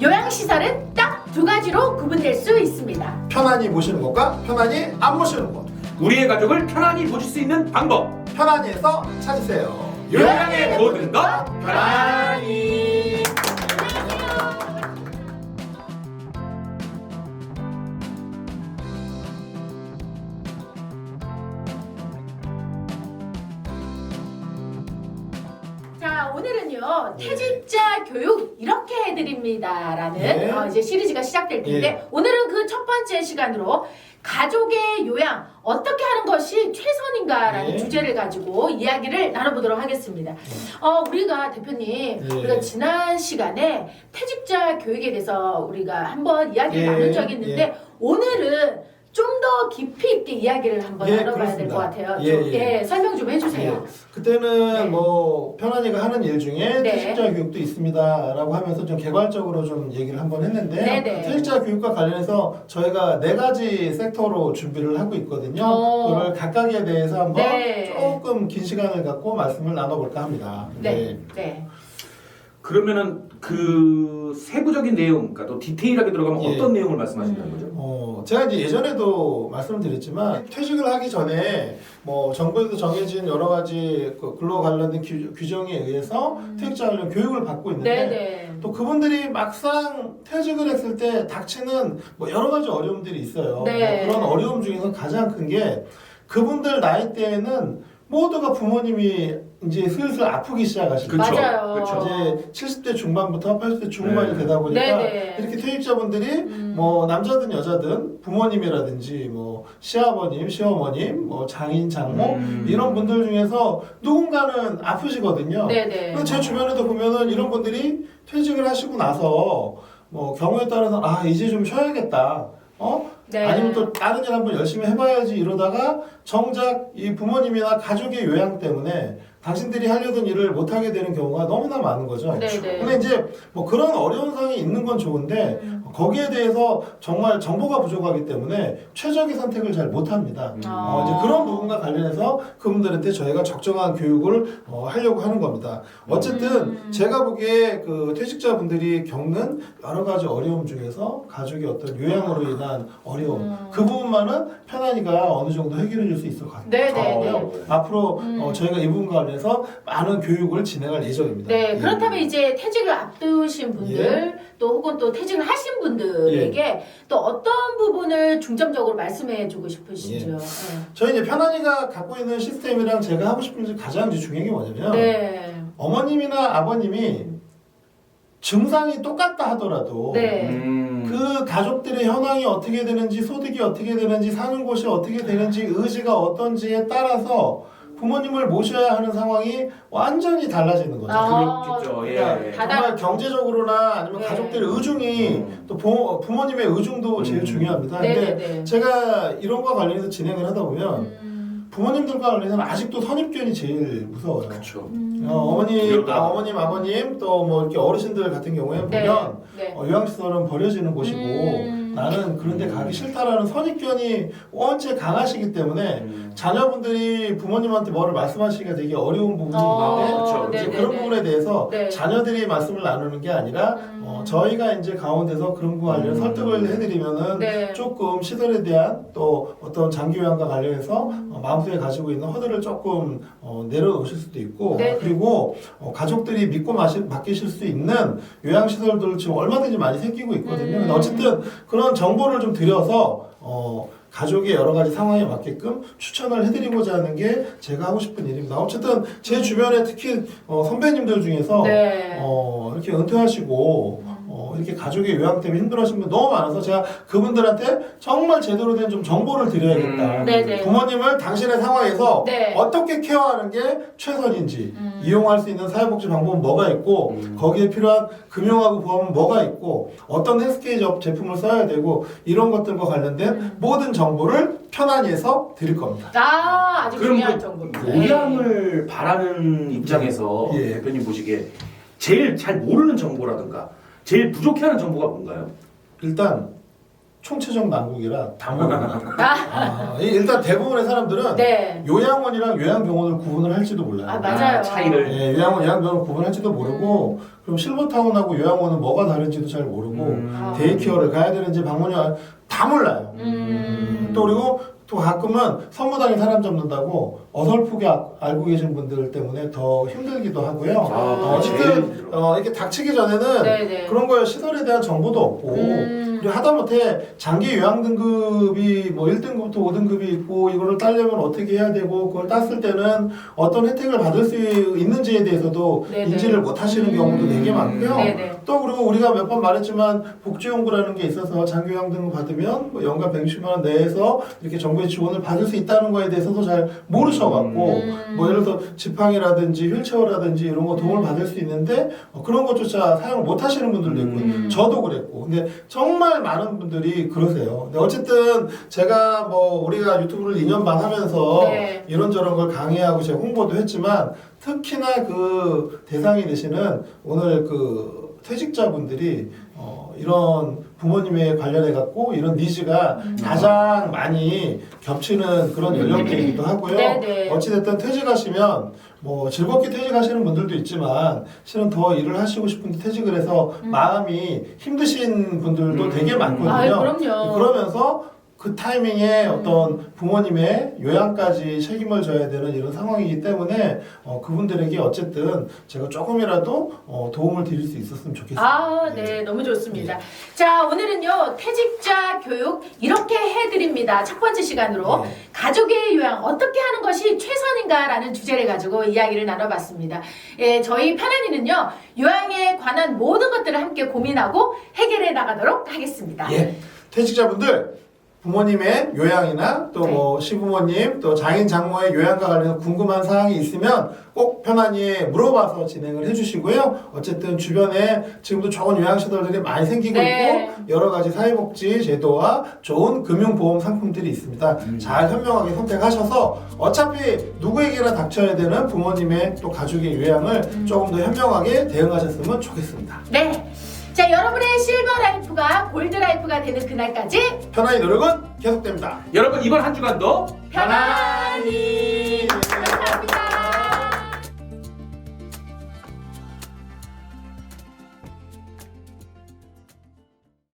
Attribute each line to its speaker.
Speaker 1: 요양시설은 딱 두 가지로 구분될 수 있습니다.
Speaker 2: 편안히 모시는 것과 편안히 안 모시는 것.
Speaker 3: 우리의 가족을 편안히 보실 수 있는 방법.
Speaker 2: 편안히에서 찾으세요.
Speaker 3: 요양의 모든 것 편안히.
Speaker 1: 퇴직자 교육 이렇게 해드립니다 라는
Speaker 2: 네.
Speaker 1: 어, 이제 시리즈가 시작될 텐데 오늘은 그 첫 번째 시간으로 가족의 요양 어떻게 하는 것이 최선인가라는
Speaker 2: 네.
Speaker 1: 주제를 가지고 이야기를 나눠보도록 하겠습니다. 어 우리가 대표님
Speaker 2: 네.
Speaker 1: 우리가 지난 시간에 퇴직자 교육에 대해서 우리가 한번 이야기를
Speaker 2: 예,
Speaker 1: 나눈 적이 있는데
Speaker 2: 예.
Speaker 1: 오늘은 좀 더 깊이 있게 이야기를 한번
Speaker 2: 예,
Speaker 1: 나눠봐야 될
Speaker 2: 그렇습니다.
Speaker 1: 것 같아요.
Speaker 2: 예,
Speaker 1: 좀,
Speaker 2: 예.
Speaker 1: 예, 설명 좀 해주세요.
Speaker 2: 예. 그때는
Speaker 1: 네.
Speaker 2: 뭐 편안히가 하는 일 중에
Speaker 1: 네.
Speaker 2: 퇴직자 교육도 있습니다라고 하면서 좀 개괄적으로 좀 얘기를 한번 했는데
Speaker 1: 네, 네.
Speaker 2: 퇴직자 교육과 관련해서 저희가 네 가지 섹터로 준비를 하고 있거든요.
Speaker 1: 어.
Speaker 2: 그걸 각각에 대해서 한번
Speaker 1: 네.
Speaker 2: 조금 긴 시간을 갖고 말씀을 나눠볼까 합니다.
Speaker 1: 네, 네.
Speaker 3: 그러면은 그 세부적인 내용, 그러니까 또 디테일하게 들어가면
Speaker 2: 예.
Speaker 3: 어떤 내용을 말씀하신다는
Speaker 1: 음.
Speaker 3: 거죠?
Speaker 2: 어, 제가 이제 예전에도 말씀을 드렸지만 퇴직을 하기 전에 뭐 정부에서 정해진 여러 가지 그 근로 관련된 규, 규정에 의해서 퇴직자 관련 교육을 받고 있는데
Speaker 1: 네, 네.
Speaker 2: 또 그분들이 막상 퇴직을 했을 때 닥치는 뭐 여러 가지 어려움들이 있어요.
Speaker 1: 네.
Speaker 2: 뭐 그런 어려움 중에서 가장 큰 게 그분들 나이 때에는 모두가 부모님이 이제 슬슬 아프기 시작하시고
Speaker 3: 그쵸,
Speaker 1: 맞아요.
Speaker 3: 그쵸.
Speaker 2: 이제 70대 중반부터 80대 중후반이
Speaker 3: 네.
Speaker 2: 되다 보니까
Speaker 1: 네, 네.
Speaker 2: 이렇게 퇴직자분들이
Speaker 1: 음.
Speaker 2: 뭐 남자든 여자든 부모님이라든지 뭐 시아버님, 시어머님, 뭐 장인, 장모
Speaker 3: 음.
Speaker 2: 이런 분들 중에서 누군가는 아프시거든요.
Speaker 1: 네, 네.
Speaker 2: 그제 주변에도 보면은 이런 분들이 퇴직을 하시고 나서 뭐 경우에 따라서 아 이제 좀 쉬어야겠다. 어?
Speaker 1: 네.
Speaker 2: 아니면 또 다른 일 한번 열심히 해봐야지 이러다가 정작 이 부모님이나 가족의 요양 때문에 당신들이 하려던 일을 못하게 되는 경우가 너무나 많은 거죠.
Speaker 1: 네, 네.
Speaker 2: 근데 이제 뭐 그런 어려운 상황이 있는 건 좋은데
Speaker 1: 음.
Speaker 2: 거기에 대해서 정말 정보가 부족하기 때문에 최적의 선택을 잘 못합니다.
Speaker 3: 음.
Speaker 1: 아.
Speaker 2: 어, 이제 그런 부분과 관련해서 그분들한테 저희가 적정한 교육을 어, 하려고 하는 겁니다. 어쨌든
Speaker 1: 음.
Speaker 2: 제가 보기에 그 퇴직자분들이 겪는 여러 가지 어려움 중에서 가족의 어떤 요양으로 인한 어려움
Speaker 1: 음.
Speaker 2: 그 부분만은 편안히가 어느 정도 해결해 줄 수 있을 것 같아요.
Speaker 1: 네, 네,
Speaker 3: 어,
Speaker 1: 네.
Speaker 2: 앞으로
Speaker 1: 음.
Speaker 2: 어, 저희가 이 부분과 관련해서 많은 교육을 진행할 예정입니다.
Speaker 1: 네,
Speaker 2: 예.
Speaker 1: 그렇다면 이제 퇴직을 앞두신 분들, 또 혹은 또 퇴직을 하신 분들에게
Speaker 2: 예.
Speaker 1: 또 어떤 부분을 중점적으로 말씀해 주고 싶으시죠?
Speaker 2: 저희 이제 편안히가 갖고 있는 시스템이랑 제가 하고 싶은 가장 이제 중요한 게 뭐냐면
Speaker 1: 네. 네.
Speaker 2: 어머님이나 아버님이 증상이 똑같다 하더라도
Speaker 1: 네.
Speaker 3: 음.
Speaker 2: 그 가족들의 현황이 어떻게 되는지 소득이 어떻게 되는지 사는 곳이 어떻게 되는지 의지가 어떤지에 따라서 부모님을 모셔야 하는 상황이 완전히 달라지는 거죠.
Speaker 1: 아,
Speaker 3: 그렇겠죠. 예.
Speaker 2: 그러니까
Speaker 1: 다다-
Speaker 2: 정말 경제적으로나 아니면
Speaker 1: 네.
Speaker 2: 가족들의 의중이
Speaker 3: 음.
Speaker 2: 또 부, 부모님의 의중도 제일
Speaker 3: 음.
Speaker 2: 중요합니다.
Speaker 1: 네,
Speaker 2: 근데
Speaker 1: 네, 네.
Speaker 2: 제가 이런 거 관련해서 진행을 하다 보면
Speaker 1: 음.
Speaker 2: 부모님들과 관련해서는 아직도 선입견이 제일 무서워요.
Speaker 3: 그렇죠.
Speaker 1: 음.
Speaker 2: 어, 어머님. 아, 어머님, 아버님 또 뭐 이렇게 어르신들 같은 경우에
Speaker 1: 네.
Speaker 2: 보면
Speaker 1: 네.
Speaker 2: 어, 요양시설은 버려지는 곳이고
Speaker 1: 음.
Speaker 2: 나는 그런데 가기 싫다라는 선입견이 원체 강하시기 때문에
Speaker 3: 음.
Speaker 2: 자녀분들이 부모님한테 뭐를 말씀하시기가 되게 어려운 부분이
Speaker 1: 어,
Speaker 2: 있는데
Speaker 3: 그렇죠.
Speaker 2: 이제
Speaker 1: 네,
Speaker 2: 그런
Speaker 1: 네,
Speaker 2: 부분에 대해서
Speaker 1: 네.
Speaker 2: 자녀들이 말씀을 나누는 게 아니라
Speaker 1: 음.
Speaker 2: 어, 저희가 이제 가운데서 그런 거 관련
Speaker 3: 음.
Speaker 2: 설득을 해드리면은
Speaker 1: 네.
Speaker 2: 조금 시설에 대한 또 어떤 장기요양과 관련해서
Speaker 1: 음.
Speaker 2: 어, 마음속에 가지고 있는 허들을 조금 어, 내려놓으실 수도 있고
Speaker 1: 네.
Speaker 2: 그리고 어, 가족들이 믿고 마시, 맡기실 수 있는 요양시설들 지금 얼마든지 많이 생기고 있거든요.
Speaker 1: 음.
Speaker 2: 근데 어쨌든 그런 정보를 좀 드려서 어, 가족의 여러 가지 상황에 맞게끔 추천을 해드리고자 하는 게 제가 하고 싶은 일입니다. 어쨌든 제 주변에 특히 어, 선배님들 중에서
Speaker 1: 네.
Speaker 2: 어, 이렇게 은퇴하시고 어, 이렇게 가족의 요양 때문에 힘들어하시는 분 너무 많아서 제가 그분들한테 정말 제대로 된 좀 정보를 드려야겠다.
Speaker 3: 음.
Speaker 1: 네네.
Speaker 2: 부모님을 당신의 상황에서
Speaker 1: 네.
Speaker 2: 어떻게 케어하는 게 최선인지
Speaker 1: 음.
Speaker 2: 이용할 수 있는 사회복지 방법은 뭐가 있고
Speaker 3: 음.
Speaker 2: 거기에 필요한 금융하고 보험은 뭐가 있고 어떤 헬스케이 접- 제품을 써야 되고 이런 것들과 관련된
Speaker 1: 음.
Speaker 2: 모든 정보를 편안히 해서 드릴 겁니다.
Speaker 1: 아, 아주
Speaker 3: 그럼
Speaker 1: 중요한
Speaker 3: 그
Speaker 1: 정보입니다.
Speaker 3: 요양을 바라는 입장에서
Speaker 2: 예.
Speaker 3: 대표님 보시기에 제일 잘 모르는 정보라든가 제일 부족해하는 정보가 뭔가요?
Speaker 2: 일단 총체적 난국이라 다 모릅니다.
Speaker 1: 아,
Speaker 2: 아, 이- 일단 대부분의 사람들은
Speaker 1: 네.
Speaker 2: 요양원이랑 요양병원을 구분을 할지도 몰라요.
Speaker 1: 아, 맞아요.
Speaker 3: 아, 차이를.
Speaker 2: 예, 요양원, 요양병원 구분할지도 모르고 그럼 실버타운하고 요양원은 뭐가 다른지도 잘 모르고
Speaker 3: 음.
Speaker 2: 데이케어를 가야 되는지 방문이 다 몰라요.
Speaker 1: 음.
Speaker 2: 또 그리고 또 가끔은 선무당에 사람 잡는다고 어설프게 아- 알고 계신 분들 때문에 더 힘들기도 하고요.
Speaker 3: 아,
Speaker 2: 어,
Speaker 3: 제일
Speaker 2: 어쨌든
Speaker 3: 힘들어.
Speaker 2: 어, 이렇게 닥치기 전에는
Speaker 1: 네네.
Speaker 2: 그런 거에 시설에 대한 정보도 없고
Speaker 1: 음.
Speaker 2: 그리고 하다못해 장기 요양 등급이 뭐 1등급부터 5등급이 있고 이거를 따려면 어떻게 해야 되고 그걸 땄을 때는 어떤 혜택을 받을 수 있는지에 대해서도
Speaker 1: 네네.
Speaker 2: 인지를 못 하시는 경우도
Speaker 1: 음.
Speaker 2: 되게 많고요.
Speaker 1: 네네.
Speaker 2: 또 그리고 우리가 몇 번 말했지만 복지연구라는 게 있어서 장기 요양 등급 받으면 뭐 연간 160만 원 내에서 이렇게 정부의 지원을 받을 수 있다는 거에 대해서도 잘 모르셔갖고
Speaker 1: 음.
Speaker 2: 뭐 예를 들어서 지팡이라든지 휠체어라든지 이런 거 도움을
Speaker 1: 음.
Speaker 2: 받을 수 있는데 어, 그런 것조차 사용을 못 하시는 분들도 있고
Speaker 1: 음.
Speaker 2: 저도 그랬고 근데 정말 많은 분들이 그러세요. 근데 어쨌든 제가 뭐 우리가 유튜브를 2년 반 하면서
Speaker 1: 네.
Speaker 2: 이런저런 걸 강의하고 제가 홍보도 했지만 특히나 그 대상이 되시는 오늘 그 퇴직자분들이 어, 이런 부모님에 관련해 갖고 이런 니즈가
Speaker 1: 음.
Speaker 2: 가장 많이 겹치는 그런 연령대이기도 하고요.
Speaker 1: 네 네.
Speaker 2: 어찌됐든 퇴직하시면 뭐 즐겁게 퇴직하시는 분들도 있지만 실은 더 일을 하시고 싶은데 퇴직을 해서
Speaker 1: 음.
Speaker 2: 마음이 힘드신 분들도
Speaker 3: 음.
Speaker 2: 되게 많거든요.
Speaker 1: 아유, 그럼요.
Speaker 2: 그러면서 그 타이밍에
Speaker 1: 음.
Speaker 2: 어떤 부모님의 요양까지 책임을 져야 되는 이런 상황이기 때문에 어, 그분들에게 어쨌든 제가 조금이라도 어, 도움을 드릴 수 있었으면 좋겠습니다.
Speaker 1: 아, 네, 너무 좋습니다. 자, 오늘은요, 퇴직자 교육 이렇게 해드립니다. 첫 번째 시간으로
Speaker 2: 네.
Speaker 1: 가족의 요양 어떻게 하는 것이 최선인가라는 주제를 가지고 이야기를 나눠봤습니다. 예, 저희 편안이는요, 요양에 관한 모든 것들을 함께 고민하고 해결해 나가도록 하겠습니다.
Speaker 2: 예. 퇴직자분들 부모님의 요양이나 또
Speaker 1: 네.
Speaker 2: 뭐 시부모님 또 장인 장모의 요양과 관련해서 궁금한 사항이 있으면 꼭 편안히 물어봐서 진행을 해주시고요. 어쨌든 주변에 지금도 좋은 요양시설들이 많이 생기고
Speaker 1: 네.
Speaker 2: 있고 여러 가지 사회복지 제도와 좋은 금융보험 상품들이 있습니다.
Speaker 3: 음.
Speaker 2: 잘 현명하게 선택하셔서 어차피 누구에게나 닥쳐야 되는 부모님의 또 가족의 요양을
Speaker 1: 음.
Speaker 2: 조금 더 현명하게 대응하셨으면 좋겠습니다.
Speaker 1: 네. 자, 여러분의 실버 라이프가 골드 라이프가 되는 그날까지
Speaker 2: 편안히 노력은 계속됩니다.
Speaker 3: 여러분 이번 한 주간도
Speaker 1: 편안히